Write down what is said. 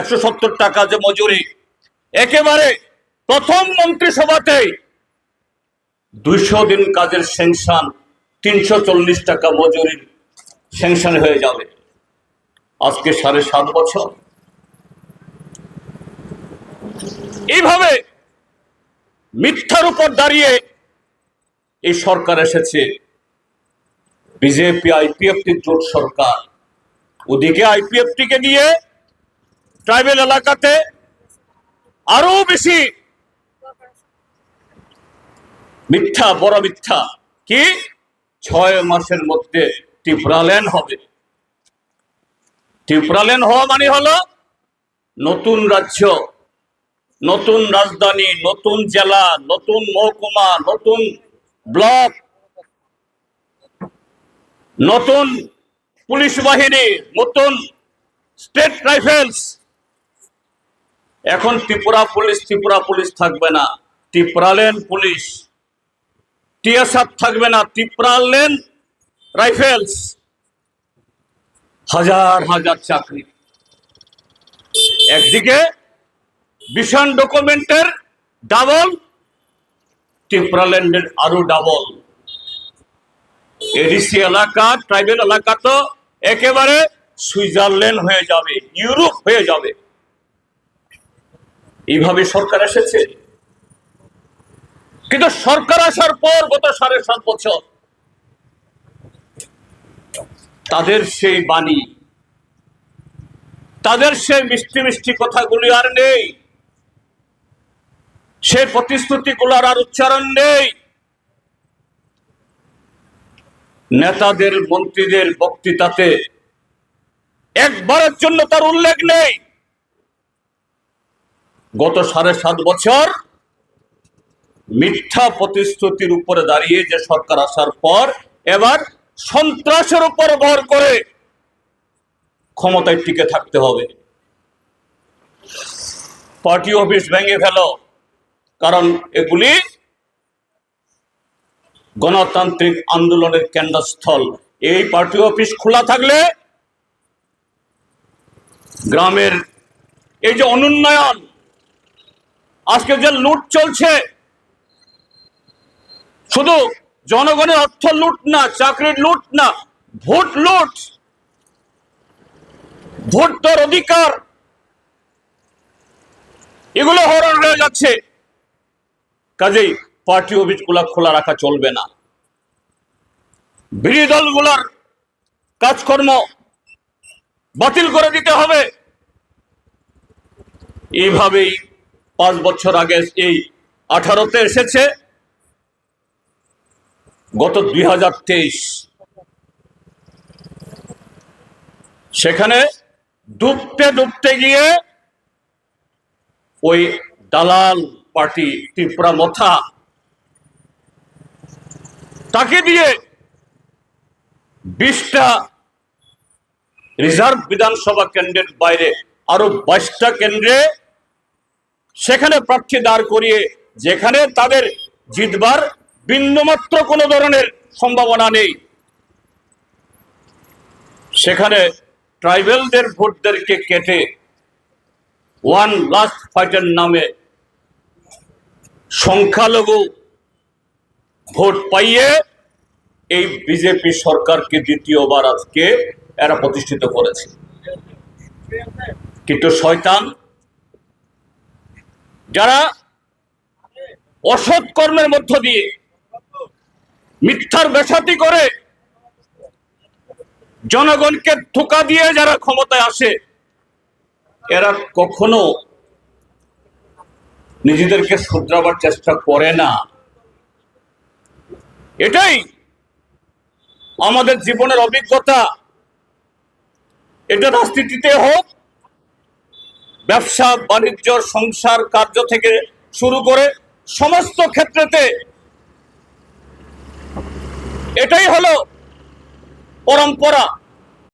একশো সত্তর টাকা যে মজুরি, একেবারে প্রথম মন্ত্রিসভাতেই দুইশো দিন কাজের সেংশন, তিনশো চল্লিশ টাকা মজুরির সেংশন হয়ে যাবে। আজকে সাড়ে সাত বছর। এইভাবে মিথ্যার উপর দাঁড়িয়ে এই সরকার এসেছে। বিজেপি আইপিএফটি জোট সরকার। ওদিকে আইপিএফটিকে দিয়ে ট্রাইবেল এলাকাতে আরও বেশি মিথ্যা, বড় মিথ্যা কি? ছয় মাসের মধ্যে ত্রিপুরাল্যান্ড হবে। ত্রিপুরাল্যান্ড হওয়া মানে হলো নতুন রাজ্য, নতুন রাজধানী, নতুন জেলা, নতুন মহকুমা, নতুন ব্লক, নতুন পুলিশ বাহিনী, নতুন স্টেট রাইফেলস। এখন ত্রিপুরা পুলিশ ত্রিপুরা পুলিশ থাকবে না। ত্রিপুরালেন পুলিশ। টিএসআর থাকবে না। ত্রিপুরালেন রাইফেলস। হাজার হাজার চাকরি। একদিকে ভীষণ ডকুমেন্টের ডাবল ত্রিপুরাল্যান্ডের আরও ডাবল। এডিসি এলাকা, ট্রাইবেল এলাকা তো একেবারে সুইজারল্যান্ড হয়ে যাবে, ইউরোপ হয়ে যাবে। এইভাবে সরকার এসেছে? কিন্তু সরকার আসার পর গত সাড়ে সাত বছর তাদের সেই বাণী, তাদের সেই মিষ্টি মিষ্টি কথাগুলি আর নেই। সে প্রতিশ্রুতিগুলোর আর উচ্চারণ নেই। নেতাদের, মন্ত্রীদের বক্তৃতাতে একবারের জন্য তার উল্লেখ নেই। গত সাড়ে সাত বছর মিথ্যা প্রতিশ্রুতির উপরে দাঁড়িয়ে যে সরকার আসার পর এবার সন্ত্রাসের উপর ভর করে ক্ষমতায় টিকে থাকতে হবে। পার্টি অফিস ভেঙে ফেল, কারণ এগুলি গণতান্ত্রিক আন্দোলনের কেন্দ্রস্থল। এই পার্টি অফিস খোলা থাকলে গ্রামের এই যে অনুন্নয়ন আজকে যে লুট চলছে, শুধু জনগণের অর্থ লুট না, চাকরির লুট না, ভোট লুট, ভোট তোর অধিকার, এগুলো হরণ হয়ে যাচ্ছে। কাজেই পার্টি অফিসগুলা খোলা রাখা চলবে না। বিরোধী দলগুলার কাজকর্ম বাতিল করে দিতে হবে। এইভাবেই পাঁচ বছর আগে এই আঠারোতে এসেছে। গত দুই হাজার তেইশ। সেখানে ডুবতে ডুবতে গিয়ে ওই দালাল পার্টি ত্রিপুরা মথা তাকে দিয়ে বিশটা রিজার্ভ বিধানসভা কেন্দ্রের বাইরে আরও বাইশটা কেন্দ্রে সেখানে প্রার্থী দাঁড় করিয়ে যেখানে তাদের জিতবার বিন্দুমাত্র কোনো ধরনের সম্ভাবনা নেই। সেখানে ট্রাইবেলদের ভোটদেরকে কেটে ওয়ান লাস্ট ফাইটের নামে সংখ্যালঘু ভোট পাইয়ে এই বিজেপি সরকারকে দ্বিতীয়বার আজকে এরা প্রতিষ্ঠিত করেছে। কিন্তু শয়তান যারা অসৎ কর্মের মধ্য দিয়ে মিথ্যার বেসাতি করে জনগণকে ধোকা দিয়ে যারা ক্ষমতায় আসে, এরা কখনো নিজেদেরকে শুধরাবার চেষ্টা করে না। এটাই আমাদের জীবনের অভিজ্ঞতা। এটা রাজনীতিতে হোক ব্যবসা বাণিজ্য সংসার কার্য থেকে শুরু করে সমস্ত ক্ষেত্রেতে এটাই হলো পরম্পরা।